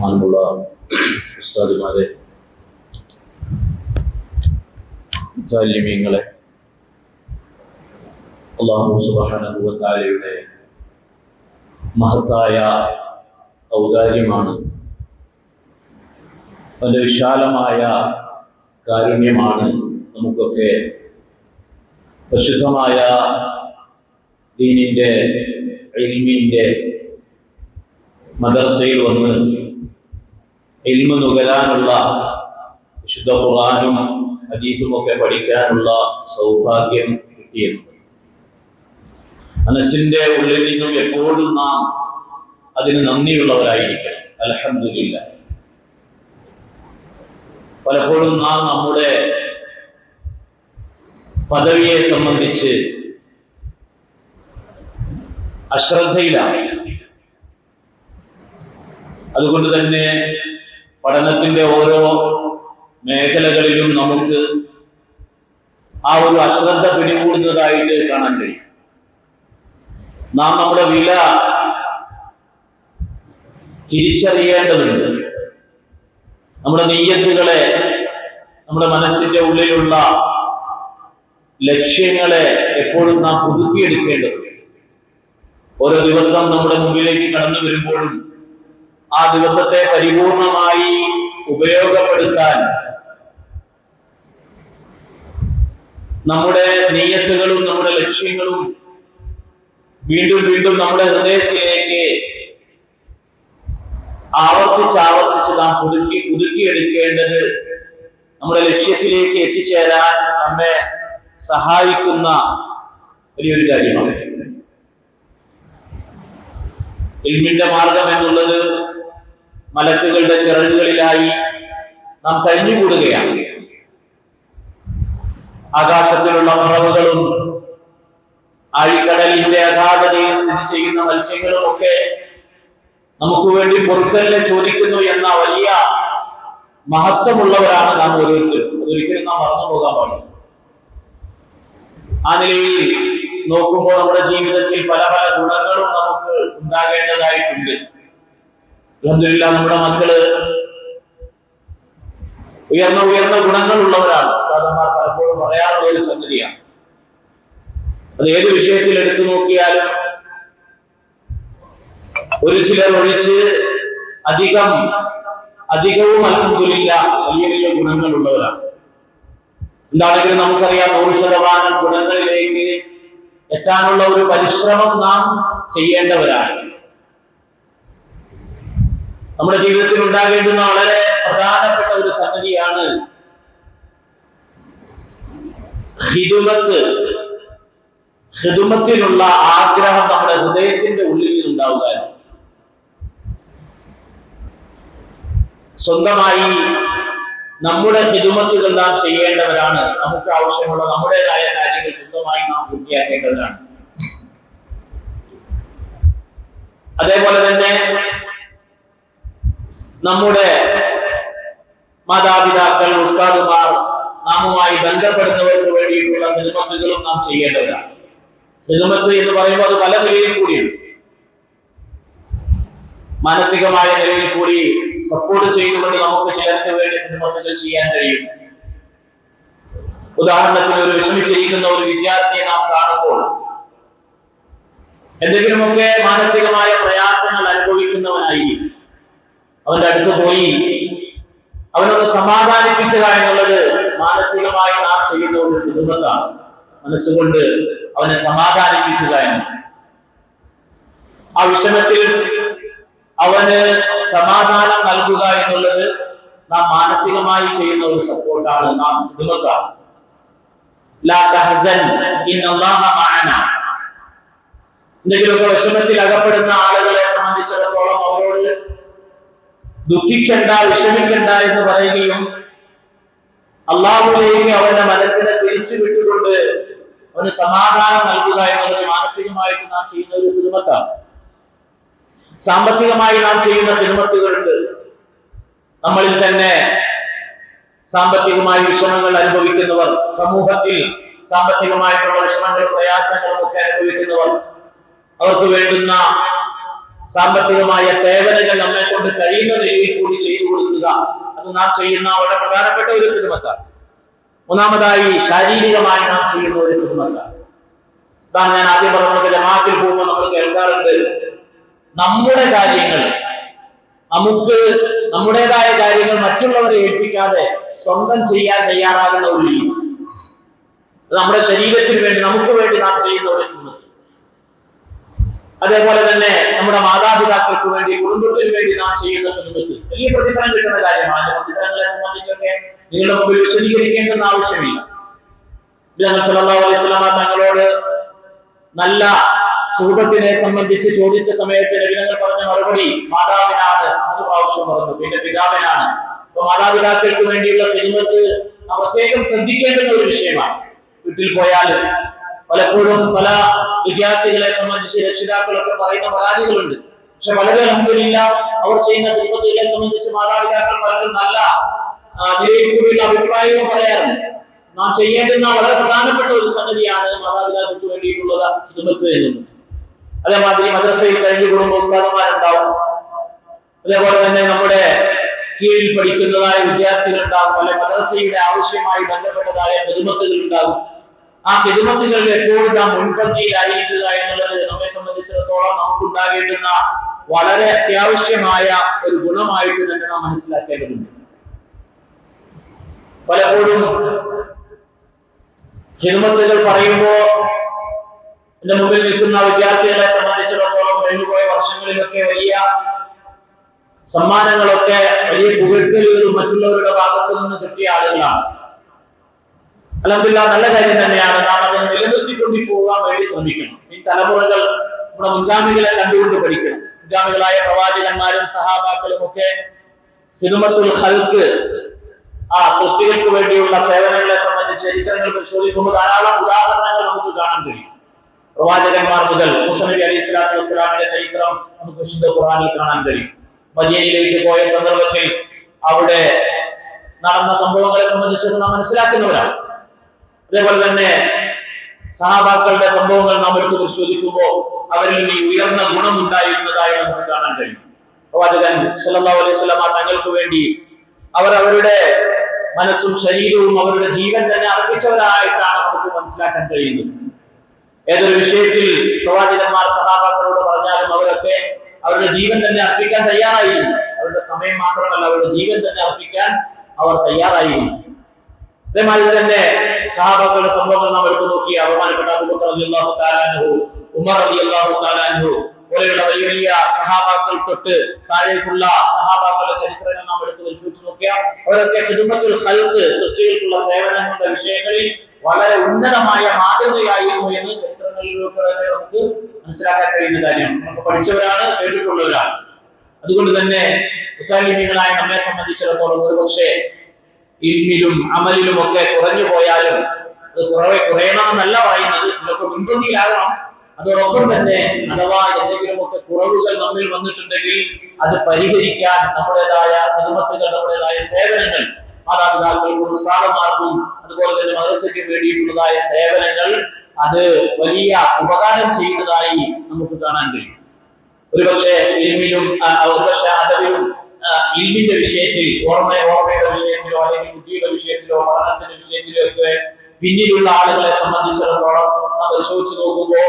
ബഹുമാനമുള്ള ഉസ്താദിമാരെ താല്യമീങ്ങളെ അള്ളാഹു സുബാനുഭവത്താലയുടെ മഹത്തായ ഔദാര്യമാണ് വളരെ വിശാലമായ കാരുണ്യമാണ് നമുക്കൊക്കെ പ്രസിദ്ധമായ ദീനിന്റെ ഇൽമിന്റെ മദർസയിൽ വന്ന് ഇൽമ നുകരാനുള്ള വിശുദ്ധ ഖുറാനും ഹദീസും ഒക്കെ പഠിക്കാനുള്ള സൗഭാഗ്യം കിട്ടിയത് മനസ്സിന്റെ ഉള്ളിൽ നിന്നും എപ്പോഴും നാം അതിന് നന്ദിയുള്ളവരായിരിക്കണം. അലഹമില്ല പലപ്പോഴും നാം നമ്മുടെ പദവിയെ സംബന്ധിച്ച് അശ്രദ്ധയിലാണ്. അതുകൊണ്ട് തന്നെ പഠനത്തിന്റെ ഓരോ മേഖലകളിലും നമുക്ക് ആ ഒരു അശ്രദ്ധ പിടികൂടുന്നതായിട്ട് കാണാൻ കഴിയും. നാം നമ്മുടെ വില തിരിച്ചറിയേണ്ടതുണ്ട്. നമ്മുടെ നെയ്യത്തുകളെ നമ്മുടെ മനസ്സിന്റെ ഉള്ളിലുള്ള ലക്ഷ്യങ്ങളെ എപ്പോഴും നാം പുതുക്കിയെടുക്കേണ്ടതുണ്ട്. ഓരോ ദിവസം നമ്മുടെ മുമ്പിലേക്ക് കടന്നു വരുമ്പോഴും ആ ദിവസത്തെ പരിപൂർണമായി ഉപയോഗപ്പെടുത്താൻ നമ്മുടെ നീയത്തുകളും നമ്മുടെ ലക്ഷ്യങ്ങളും വീണ്ടും വീണ്ടും നമ്മുടെ ഹൃദയത്തിലേക്ക് ആവർത്തിച്ച് ആവർത്തിച്ച് നാം പുതുക്കി പുതുക്കിയെടുക്കേണ്ടത് നമ്മുടെ ലക്ഷ്യത്തിലേക്ക് എത്തിച്ചേരാൻ നമ്മെ സഹായിക്കുന്ന വലിയൊരു കാര്യമാണ്. ഇൽമിന്റെ മാർഗം എന്നുള്ളത് മലക്കുകളുടെ ചിറകുകളിലായി നാം കഴിഞ്ഞുകൂടുകയാണ് ആകാശത്തിലുള്ള മറവുകളും ആഴിക്കടലിന്റെ അഗാധതയിൽ സ്ഥിതി ചെയ്യുന്ന മത്സ്യങ്ങളും ഒക്കെ നമുക്ക് വേണ്ടി പൊറുക്കലിനെ ചോദിക്കുന്നു എന്ന വലിയ മഹത്വമുള്ളവരാണ് നാം ഓരോരുത്തരും. അതൊരിക്കലും നാം മറന്നു പോകാൻ പാടില്ല. ആ നിലയിൽ നോക്കുമ്പോൾ നമ്മുടെ ജീവിതത്തിൽ പല പല ഗുണങ്ങളും നമുക്ക് ഉണ്ടാകേണ്ടതായിട്ടുണ്ട്. അലഹമില്ല നമ്മുടെ മക്കൾ ഉയർന്ന ഉയർന്ന ഗുണങ്ങളുള്ളവരാണ്. ഉസ്താദന്മാർ പലപ്പോഴും പറയാറുള്ള ഒരു സംഗതിയാണ്. അത് ഏത് വിഷയത്തിൽ എടുത്തു നോക്കിയാലും ഒരു ചിലർ ഒഴിച്ച് അധികം അധികവും അലഹമില്ല വലിയ വലിയ ഗുണങ്ങളുള്ളവരാണ്. എന്താണെങ്കിലും നമുക്കറിയാം നൂറ് ശതമാനം ഗുണങ്ങളിലേക്ക് എത്താനുള്ള ഒരു പരിശ്രമം നാം ചെയ്യേണ്ടവരാണ്. നമ്മുടെ ജീവിതത്തിൽ ഉണ്ടാകേണ്ടുന്ന വളരെ പ്രധാനപ്പെട്ട ഒരു സംഗതിയാണ് ഹിതുമത്ത്. ഹിതുമത്തിനുള്ള ആഗ്രഹം നമ്മുടെ ഹൃദയത്തിന്റെ ഉള്ളിൽ ഉണ്ടാവുക സ്വന്തമായി നമ്മുടെ ഹിതുമത്തുകൾ നാം ചെയ്യേണ്ടവരാണ്. നമുക്ക് ആവശ്യമുള്ള നമ്മുടേതായ കാര്യങ്ങൾ സ്വന്തമായി നാം പൂർത്തിയാക്കേണ്ടവരാണ്. അതേപോലെ തന്നെ നമ്മുടെ മാതാപിതാക്കൾ ഉസ്താദുമാർ നാമുമായി ബന്ധപ്പെടുന്നവർക്ക് വേണ്ടിയിട്ടുള്ള ഹിതുമത്തുകളും നാം ചെയ്യേണ്ടവരാണ്. ഹിതുമത്ത് എന്ന് പറയുമ്പോൾ അത് പല നിലയിൽ കൂടിയാണ് മാനസികമായ നിലയിൽ കൂടി സപ്പോർട്ട് ചെയ്തുകൊണ്ട് നമുക്ക് ചിലർക്ക് വേണ്ടി ഹിദുമത്തുകൾ ചെയ്യാൻ കഴിയും. ഉദാഹരണത്തിന് ഒരു വിഷമിച്ചിരിക്കുന്ന ഒരു വിദ്യാർത്ഥിയെ നാം കാണുമ്പോൾ എന്തെങ്കിലുമൊക്കെ മാനസികമായ പ്രയാസങ്ങൾ അനുഭവിക്കുന്നവനായി അവന്റെ അടുത്ത് പോയി അവനൊന്ന് സമാധാനിപ്പിക്കുക എന്നുള്ളത് മാനസികമായി നാം ചെയ്യുന്ന ഒരു കുടുംബത്താണ്. മനസ്സുകൊണ്ട് അവനെ സമാധാനിപ്പിക്കുക എന്ന്. ആ വിഷമത്തിൽ അവന് സമാധാനം നൽകുക എന്നുള്ളത് നാം മാനസികമായി ചെയ്യുന്ന ഒരു സപ്പോർട്ടാണ് നാം മഅന. എന്തെങ്കിലുമൊക്കെ വിഷമത്തിൽ അകപ്പെടുന്ന ആളുകളെ സംബന്ധിച്ചിടത്തോളം അവരോട് ദുഃഖിക്കണ്ട വിഷമിക്കണ്ട എന്ന് പറയുകയും അള്ളാഹുലേക്ക് അവന്റെ മനസ്സിനെ തിരിച്ചു വിട്ടുകൊണ്ട് അവന് സമാധാനം നൽകുക എന്നുള്ളത് മാനസികമായിട്ട് നാം ചെയ്യുന്ന ഒരു ഹിദമത്താണ് സാമ്പത്തികമായി നാം ചെയ്യുന്ന ഹിദമത്തുകളുണ്ട് നമ്മളിൽ തന്നെ സാമ്പത്തികമായി വിഷമങ്ങൾ അനുഭവിക്കുന്നവർ സമൂഹത്തിൽ സാമ്പത്തികമായിട്ടുള്ള വിഷമങ്ങളും പ്രയാസങ്ങളും ഒക്കെ അനുഭവിക്കുന്നവർ അവർക്ക് വേണ്ടുന്ന സാമ്പത്തികമായ സേവനങ്ങൾ നമ്മെ കൊണ്ട് കഴിയുന്ന നിലയിൽ കൂടി ചെയ്തു കൊടുക്കുക. അത് നാം ചെയ്യുന്ന വളരെ പ്രധാനപ്പെട്ട ഒരു കുടുംബത്താണ് മൂന്നാമതായി ശാരീരികമായി നാം ചെയ്യുന്ന ഒരു കുടുംബത്താണ് ഇതാണ് ഞാൻ ആദ്യം പറഞ്ഞത് ജമാത്തിൽ പോകുമ്പോൾ നമ്മൾ കേൾക്കാറുണ്ട്. നമ്മുടെ കാര്യങ്ങൾ. നമുക്ക് നമ്മുടേതായ കാര്യങ്ങൾ മറ്റുള്ളവരെ ഏൽപ്പിക്കാതെ സ്വന്തം ചെയ്യാൻ തയ്യാറാകുന്ന ഒരു രീതി. നമ്മുടെ ശരീരത്തിന് വേണ്ടി നമുക്ക് വേണ്ടി നാം ചെയ്യുന്ന ഒരു അതേപോലെ തന്നെ നമ്മുടെ മാതാപിതാക്കൾക്ക് വേണ്ടി കുടുംബത്തിന് വേണ്ടി നാം ചെയ്യുന്ന കുടുംബത്തിൽ. വലിയ പ്രതിഫലം കിട്ടുന്ന കാര്യമാണ്. പ്രതിഫലങ്ങളെ സംബന്ധിച്ചൊക്കെ നിങ്ങളുടെ മുമ്പിൽ വിശദീകരിക്കേണ്ടെന്ന് ആവശ്യമില്ല. തങ്ങളോട് നല്ല സൂഹത്തിനെ സംബന്ധിച്ച് ചോദിച്ച സമയത്ത് രവിനങ്ങൾ പറഞ്ഞ മറുപടി മാതാവിനാണ് മൂന്ന് പ്രാവശ്യം പറഞ്ഞു. പിന്നെ പിതാവിനാണ്. അപ്പൊ മാതാപിതാക്കൾക്ക് വേണ്ടിയുള്ള സിനിമത്ത് പ്രത്യേകം ശ്രദ്ധിക്കേണ്ടുന്ന ഒരു വിഷയമാണ്. വീട്ടിൽ പോയാൽ പലപ്പോഴും പല വിദ്യാർത്ഥികളെ സംബന്ധിച്ച് രക്ഷിതാക്കളൊക്കെ പറയുന്ന പരാതികളുണ്ട്. പക്ഷെ വളരെ അലഹമില്ല അവർ ചെയ്യുന്ന കുടുംബത്തിനെ സംബന്ധിച്ച് മാതാപിതാക്കൾ പലരും നല്ല നിലയിൽ കൂടിയുള്ള അഭിപ്രായവും പറയാറുണ്ട്. നാം ചെയ്യേണ്ടുന്ന വളരെ പ്രധാനപ്പെട്ട ഒരു സംഗതിയാണ് മാതാപിതാക്കൾക്ക് വേണ്ടിയിട്ടുള്ള ഹിദ്മത്ത് എന്നുള്ളത് അതേമാതിരി മദ്രസയിൽ കഴിഞ്ഞു കൂടുമ്പോൾ ഉസ്താദന്മാരുണ്ടാവും. അതേപോലെ തന്നെ നമ്മുടെ കീഴിൽ പഠിക്കുന്നതായ വിദ്യാർത്ഥികൾ ഉണ്ടാകും അല്ലെ മദ്രസയുടെ ആവശ്യമായി ബന്ധപ്പെട്ടതായ ഹിദ്മത്തുകൾ ഉണ്ടാകും ആ ഹിദ്മത്തുകൾ എപ്പോഴും നാം മുൻപന്തിയിലായിരിക്കുക എന്നുള്ളത് നമ്മെ സംബന്ധിച്ചിടത്തോളം നമുക്കുണ്ടാകേണ്ടുന്ന വളരെ അത്യാവശ്യമായ ഒരു ഗുണമായിട്ട് തന്നെ നാം മനസ്സിലാക്കേണ്ടതുണ്ട്. പലപ്പോഴും ഹിദ്മത്തുകൾ പറയുമ്പോ എന്റെ മുമ്പിൽ നിൽക്കുന്ന വിദ്യാർത്ഥികളെ സംബന്ധിച്ചിടത്തോളം കഴിഞ്ഞുപോയ വർഷങ്ങളിലൊക്കെ വലിയ സമ്മാനങ്ങളൊക്കെ വലിയ പുകഴ്ത്തലുകളും മറ്റുള്ളവരുടെ ഭാഗത്തു നിന്ന് കിട്ടിയ ആളുകളാണ്. അലഹമില്ല നല്ല കാര്യം തന്നെയാണ്. നാം അതിനെ നിലനിർത്തിക്കൊണ്ടി പോകാൻ വേണ്ടി ശ്രമിക്കണം. ഈ തലമുറകൾ നമ്മുടെ മുൻഗാമികളെ കണ്ടുകൊണ്ട് പഠിക്കണം. മുൻഗാമികളായ പ്രവാചകന്മാരും സഹാബാക്കളും ഒക്കെ ഹിദുമത്തുൽ ഹൽക്ക് ആ സൃഷ്ടികൾക്ക് വേണ്ടിയുള്ള സേവനങ്ങളെ സംബന്ധിച്ച് ചരിത്രങ്ങൾ പരിശോധിക്കുമ്പോൾ ധാരാളം കഴിയും പ്രവാചകന്മാർ മുതൽ മുസനബി ചരിത്രം നമുക്ക് വിശുദ്ധ ഖുറാനിൽ കാണാൻ കഴിയും. മദീനയിലേക്ക് പോയ സന്ദർഭത്തിൽ അവിടെ നടന്ന സംഭവങ്ങളെ സംബന്ധിച്ച് നാം മനസ്സിലാക്കുന്നവരാണ്. അതേപോലെ തന്നെ സഹാബാക്കളുടെ സംഭവങ്ങൾ നാം എടുത്ത് പരിശോധിക്കുമ്പോൾ അവരിൽ ഈ ഉയർന്ന ഗുണം ഉണ്ടായിരുന്നതായി നമുക്ക് കാണാൻ കഴിയും. പ്രവാചകൻ സല്ലല്ലാഹു അലൈഹി വസല്ലം തങ്ങൾക്ക് വേണ്ടി അവർ അവരുടെ മനസ്സും ശരീരവും അവരുടെ ജീവൻ തന്നെ അർപ്പിച്ചവരായിട്ടാണ് നമുക്ക് മനസ്സിലാക്കാൻ കഴിയുന്നത്. ഏതൊരു വിഷയത്തിൽ പ്രവാചകന്മാർ സഹാബാക്കളോട് പറഞ്ഞാലും അവരൊക്കെ അവരുടെ ജീവൻ തന്നെ അർപ്പിക്കാൻ തയ്യാറായിരുന്നു അവരുടെ സമയം മാത്രമല്ല അവരുടെ ജീവൻ തന്നെ അർപ്പിക്കാൻ അവർ തയ്യാറായിരുന്നു അതേമാതിരി തന്നെ സഹാബാക്കളുടെ സംഭവങ്ങൾ നാം എടുത്തു നോക്കി. അപമാനപ്പെട്ട അബൂബക്കർ റളിയല്ലാഹു തആല ഉമർ റളിയല്ലാഹു തആല പോലെയുള്ള വലിയ വലിയ സഹാബാക്കൾ തൊട്ട് താഴേക്കുള്ള സഹാബാക്കളുടെ ചരിത്രങ്ങൾ നാം എടുത്ത് പരിശോധിച്ച് നോക്കിയാൽ അവരൊക്കെ ഹിദുമത്തുൽ ഖൽഖ് സൃഷ്ടികൾക്കുള്ള സേവനങ്ങളുടെ വിഷയങ്ങളിൽ വളരെ ഉന്നതമായ മാതൃകയായിരുന്നു എന്ന് ചരിത്രങ്ങളിലൂടെ നമുക്ക് മനസ്സിലാക്കാൻ കഴിയുന്ന കാര്യമാണ്. നമുക്ക് പഠിച്ചവരാണ് കേട്ടിട്ടുള്ളവരാണ്. അതുകൊണ്ട് തന്നെ മുത്താലിമികളായ നമ്മെ സംബന്ധിച്ചിടത്തോളം ഒരുപക്ഷെ ഇൽമിലും അമലിലും ഒക്കെ കുറഞ്ഞു പോയാലും അത് കുറവെ കുറയണമെന്നല്ല പറയുന്നത്. ഇതൊക്കെ മുൻപന്തിയിലാകണം അതോടൊപ്പം തന്നെ അഥവാ എന്തെങ്കിലുമൊക്കെ കുറവുകൾ നമ്മിൽ വന്നിട്ടുണ്ടെങ്കിൽ അത് പരിഹരിക്കാൻ നമ്മുടേതായ അനുമത്തുകൾ നമ്മുടേതായ സേവനങ്ങൾ മാതാപിതാക്കൾക്കും ഉസ്താദന്മാർക്കും അതുപോലെ തന്നെ മദ്രസയ്ക്ക് വേണ്ടിയിട്ടുള്ളതായ സേവനങ്ങൾ അത് വലിയ ഉപകാരം ചെയ്യുന്നതായി നമുക്ക് കാണാൻ കഴിയും. ഒരുപക്ഷെ ഇൽമിനും ആ, ഒരുപക്ഷെ അതവിലും ഇൽമിന്റെ വിഷയത്തിൽ ഓർമ്മ ഓർമ്മയുടെ വിഷയത്തിലോ അല്ലെങ്കിൽ കുട്ടിയുടെ വിഷയത്തിലോ പഠനത്തിന്റെ വിഷയത്തിലോ ഒക്കെ പിന്നിലുള്ള ആളുകളെ സംബന്ധിച്ചിടത്തോളം പരിശോധിച്ച് നോക്കുമ്പോൾ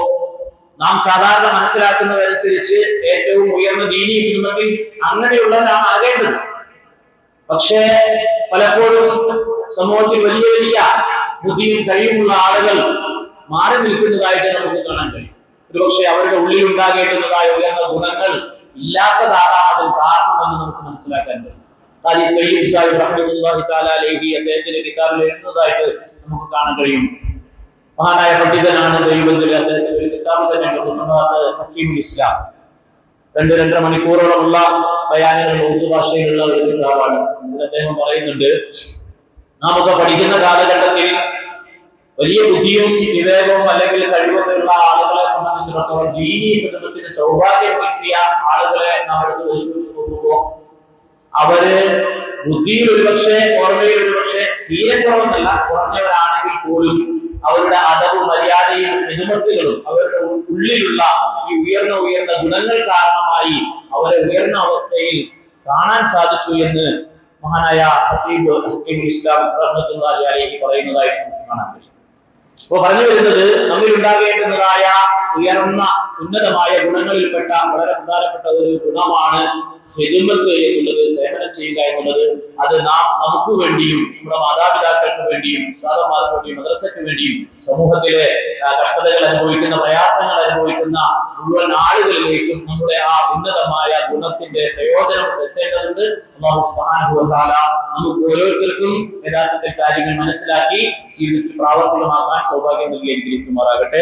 നാം സാധാരണ മനസ്സിലാക്കുന്നതനുസരിച്ച് ഏറ്റവും ഉയർന്ന ദീനീ കുടുംബത്തിൽ അങ്ങനെയുള്ളവരാണ് ആകേണ്ടത്. പക്ഷേ പലപ്പോഴും സമൂഹത്തിൽ വലിയ വലിയ ബുദ്ധിയും കഴിവുമുള്ള ആളുകൾ മാറി നിൽക്കുന്നതായിട്ട് നമുക്ക് കാണാൻ കഴിയും. ഒരുപക്ഷെ അവരുടെ ഉള്ളിൽ ഉണ്ടാകേണ്ടുന്നതായ ഉയർന്ന ഗുണങ്ങൾ ഇല്ലാത്തതാകാം അതിന് കാരണമെന്ന് നമുക്ക് മനസ്സിലാക്കാൻ കഴിയും. അദ്ദേഹത്തിന്റെ കിതാബിൽ എഴുതുന്നതായിട്ട് നമുക്ക് കാണാൻ കഴിയും. മഹാനായ പണ്ഡിതനാണ് ദൈവത്തിൽ അദ്ദേഹത്തിന്റെ കിതാബ് തന്നെ ഹക്കീമുൽ ഇസ്ലാം. രണ്ട് രണ്ടര മണിക്കൂറോളമുള്ള ബയാനുകൾ ഉറുദു ഭാഷയിലുള്ള ഒരു കിതാബാണ്. അദ്ദേഹം പറയുന്നുണ്ട് നാമൊക്കെ പഠിക്കുന്ന കാലഘട്ടത്തിൽ വലിയ ബുദ്ധിയും വിവേകവും അല്ലെങ്കിൽ കഴിവൊക്കെ ഉള്ള ആളുകളെ സംബന്ധിച്ചിടത്തോളം ദീനീ കുടുംബത്തിന് സൗഭാഗ്യം കിട്ടിയ ആളുകളെ നാം എടുത്ത് പരിശോധിച്ച് നോക്കുമ്പോൾ അവർ ബുദ്ധിയിൽ ഒരുപക്ഷെ ഓർമ്മയിൽ ഒരുപക്ഷെ തീരെ കുറവെന്നല്ല കുറഞ്ഞവരാണെങ്കിൽ പോലും അവരുടെ അടവും മര്യാദയും ഹിദമത്തുകളും അവരുടെ ഉള്ളിലുള്ള ഉയർന്ന ഉയർന്ന ഗുണങ്ങൾ കാരണമായി അവരെ ഉയർന്ന അവസ്ഥയിൽ കാണാൻ സാധിച്ചു എന്ന് മഹാനായ ഹത്തീബ് ഹത്തീബുൽ ഇസ്ലാം റഹ്മത്തുള്ളാഹി അലൈഹി പറയുന്നതായിട്ട് നമുക്ക് കാണാൻ കഴിയും. അപ്പോൾ പറഞ്ഞു വരുന്നത് നമ്മിൽ ഉണ്ടാകേണ്ടുന്നതായ ഉയർന്ന ഉന്നതമായ ഗുണങ്ങളിൽപ്പെട്ട വളരെ പ്രധാനപ്പെട്ട ഒരു ഗുണമാണ് ഹിദുമത്ത് എന്നുള്ളത് സേവനം ചെയ്യുക എന്നുള്ളത്. അത് നാം നമുക്ക് വേണ്ടിയും നമ്മുടെ മാതാപിതാക്കൾക്ക് വേണ്ടിയും ഉസ്താദന്മാർക്ക് വേണ്ടിയും മദ്രസയ്ക്ക് വേണ്ടിയും സമൂഹത്തിലെ കഷ്ടതകൾ അനുഭവിക്കുന്ന പ്രയാസങ്ങൾ അനുഭവിക്കുന്ന മുഴുവൻ ആളുകളിലേക്കും നമ്മുടെ ആ ഉന്നതമായ ഗുണത്തിന്റെ പ്രയോജനം എത്തേണ്ടതുണ്ട്. നമുക്ക് ഓരോരുത്തർക്കും യഥാർത്ഥത്തിൽ കാര്യങ്ങൾ മനസ്സിലാക്കി ജീവിതത്തിൽ പ്രാവർത്തികമാക്കാൻ സൗഭാഗ്യം നൽകി അനുഗ്രഹിക്കുമാറാകട്ടെ.